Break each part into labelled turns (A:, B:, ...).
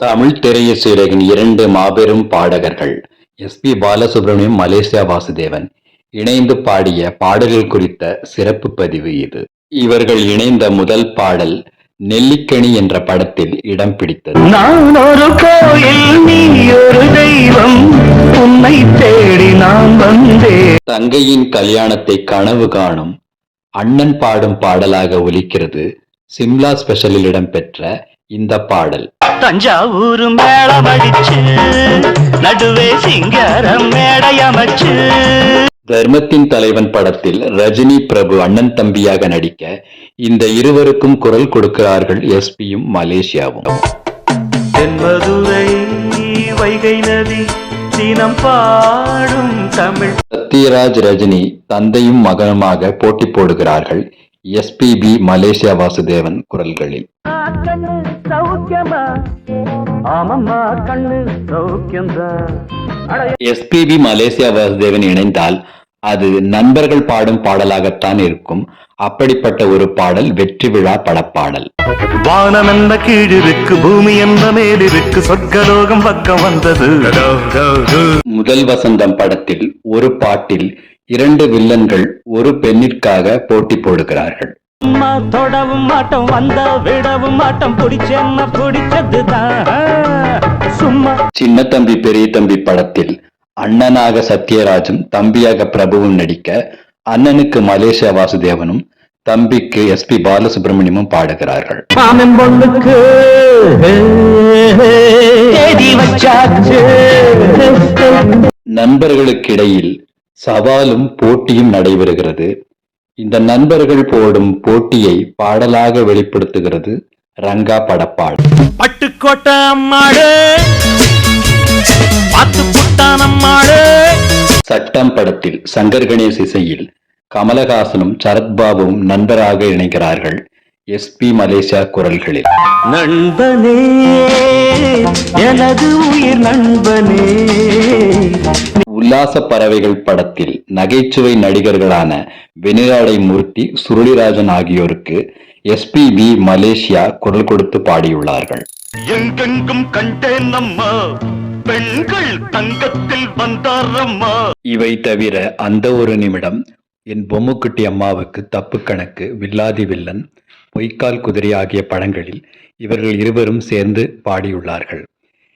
A: தமிழ் திரையுலகின் இரண்டு மாபெரும் பாடகர்கள் S P Balasubrahmanyam Malaysia Vasudevan இணைந்து பாடிய பாடல்கள் குறித்த சிறப்பு பதிவு இது. இவர்கள் இணைந்த முதல் பாடல் நெல்லிக்கனி என்ற படத்தில் இடம் பிடித்தது.
B: நான் ஒரு கோயில் நீ ஒரு தெய்வம் உன்னை தேடி நான் வந்தேன்.
A: தங்கையின் கல்யாணத்தை கனவு காணும் அண்ணன் பாடும் பாடலாக ஒலிக்கிறது சிம்லா ஸ்பெஷலில் இடம்பெற்ற இந்த பாடல்.
B: தஞ்சாவூர் மேளம் அடிச்சு நடுவே சிங்காரம் மேடை அமைச்சு.
A: தர்மத்தின் தலைவன் படத்தில் ரஜினி பிரபு அண்ணன் தம்பியாக நடிக்க இந்த இருவருக்கும் குரல் கொடுக்கிறார்கள் எஸ்பியும் மலேசியாவும்.
B: தென்மதுரை வைகை நதி தினம் பாடும் தமிழ்.
A: சத்யராஜ் ரஜினி தந்தையும் மகனுமாக போட்டி போடுகிறார்கள் எஸ்பிபி மலேசியா வாசுதேவன் குரல்களில்.
B: சௌக்கியமா? ஆமம்மா கண்ணு சௌக்கியம்தான்
A: எஸ்பிபி மலேசியா வாசுதேவன் இணைந்தால் அது நண்பர்கள் பாடும் பாடலாகத்தான் இருக்கும். அப்படிப்பட்ட ஒரு பாடல் வெற்றி விழா படப்பாடல்.
B: வானம் என்ன கீழிருக்கு பூமி என்ன மேலிருக்கு சொர்க்கலோகம் பக்கம் வந்தது.
A: முதல் வசந்தம் படத்தில் ஒரு பாட்டில் இரண்டு வில்லன்கள் ஒரு பெண்ணிற்காக போட்டி போடுகிறார்கள்.
B: அம்மா தொடவும் மாட்டோம் வந்தா விடவும் மாட்டோம் பிடிச்சென்ன பிடிச்சதுதான்.
A: சின்ன தம்பி பெரிய தம்பி படத்தில் அண்ணனாக சத்யராஜும் தம்பியாக பிரபுவும் நடிக்க அண்ணனுக்கு மலேசியா வாசுதேவனும் தம்பிக்கு எஸ்பி பாலசுப்ரமணியமும் பாடுகிறார்கள். நண்பர்களுக்கிடையில் சவாலும் போட்டியும் நடைபெறுகிறது. இந்த நண்பர்கள் போடும் போட்டியை பாடலாக வெளிப்படுத்துகிறது ரங்கா படப்பாடல்
B: பட்டுக்கோட்டை பார்த்து
A: சட்டம் படத்தில் சங்கர் கணேஷ் இசையில் கமலஹாசனும் சரத்பாபுவும் நண்பராக இணைகிறார்கள் எஸ்பி மலேசியா குரல்களில்.
B: நண்பனே எனது உயிர் நண்பனே.
A: உல்லாச பறவைகள் படத்தில் நகைச்சுவை நடிகர்களான வெனிராடை மூர்த்தி சுருளிராஜன் ஆகியோருக்கு எஸ்பிபி மலேசியா குரல் கொடுத்து பாடியுள்ளார்கள்.
B: எங்கெங்கும் கண்டேன் அம்மா. பெண்கள் தங்கத்தில் வந்தாரம்மா.
A: இவை தவிர அந்த ஒரு நிமிடம் என் பொம்முக்குட்டி அம்மாவுக்கு தப்பு கணக்கு வில்லாதி வில்லன் பொய்க்கால் குதிரை ஆகிய படங்களில் இவர்கள் இருவரும் சேர்ந்து பாடியுள்ளார்கள்.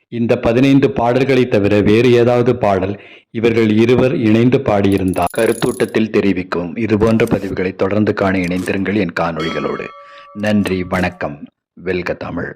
A: இந்த பதினைந்து பாடல்களை தவிர வேறு ஏதாவது பாடல் இவர்கள் இருவர் இணைந்து பாடியிருந்தால்? கருத்தூட்டத்தில் தெரிவிக்கவும் இதுபோன்ற பதிவுகளை தொடர்ந்து காண இணைந்திருங்கள் என் காணொளிகளோடு. நன்றி வணக்கம். வெல்க தமிழ்.